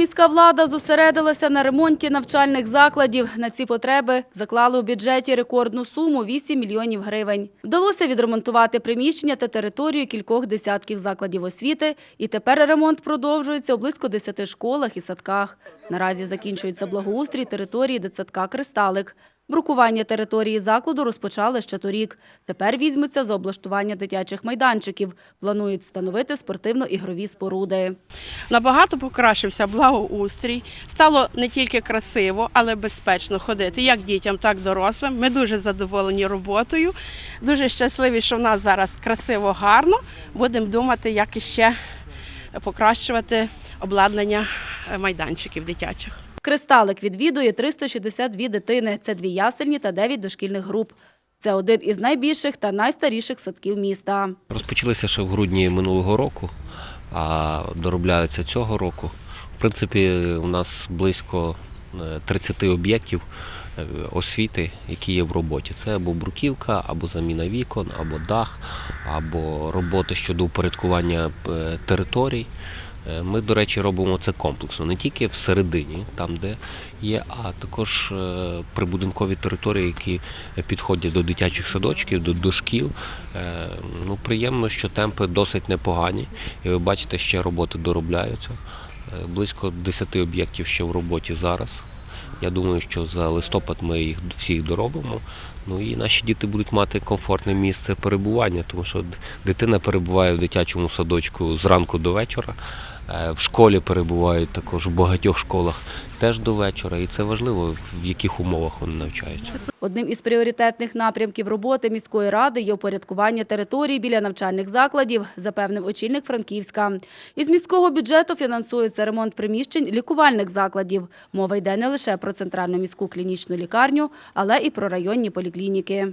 Міська влада зосередилася на ремонті навчальних закладів. На ці потреби заклали у бюджеті рекордну суму – 8 мільйонів гривень. Вдалося відремонтувати приміщення та територію кількох десятків закладів освіти. І тепер ремонт продовжується у близько 10 школах і садках. Наразі закінчується благоустрій території дитсадка «Кристалик». Брукування території закладу розпочали ще торік. Тепер візьмуться за облаштування дитячих майданчиків. Планують встановити спортивно-ігрові споруди. Набагато покращився благоустрій. Стало не тільки красиво, але безпечно ходити як дітям, так і дорослим. Ми дуже задоволені роботою. Дуже щасливі, що в нас зараз красиво, гарно. Будемо думати, як іще покращувати обладнання е, майданчиків дитячих. Кристалик відвідує 362 дитини. Це дві ясельні та 9 дошкільних груп. Це один із найбільших та найстаріших садків міста. Розпочалися ще в грудні минулого року, а доробляються цього року. В принципі, у нас близько е, 30 об'єктів е, освіти, які є в роботі. Це або бруківка, або заміна вікон, або дах, або роботи щодо упорядкування е, територій. Е, Ми, до речі, робимо це комплексно, не тільки всередині, там де є, а також е, прибудинкові території, які підходять до дитячих садочків, до, до шкіл. Е, Ну, приємно, що темпи досить непогані. І ви бачите, ще роботи доробляються. Близько 10 об'єктів ще в роботі зараз. Я думаю, що за листопад ми їх всіх доробимо. Ну і наші діти будуть мати комфортне місце перебування, тому що дитина перебуває в дитячому садочку зранку до вечора. Е, В школі перебувають також в багатьох школах теж до вечора, і це важливо, в яких умовах вони навчаються. Одним із пріоритетних напрямків роботи міської ради є упорядкування територій біля навчальних закладів, запевнив очільник Франківська. Із міського бюджету фінансується ремонт приміщень лікувальних закладів. Мова йде не лише про центральну міську клінічну лікарню, але і про районні поліклініки.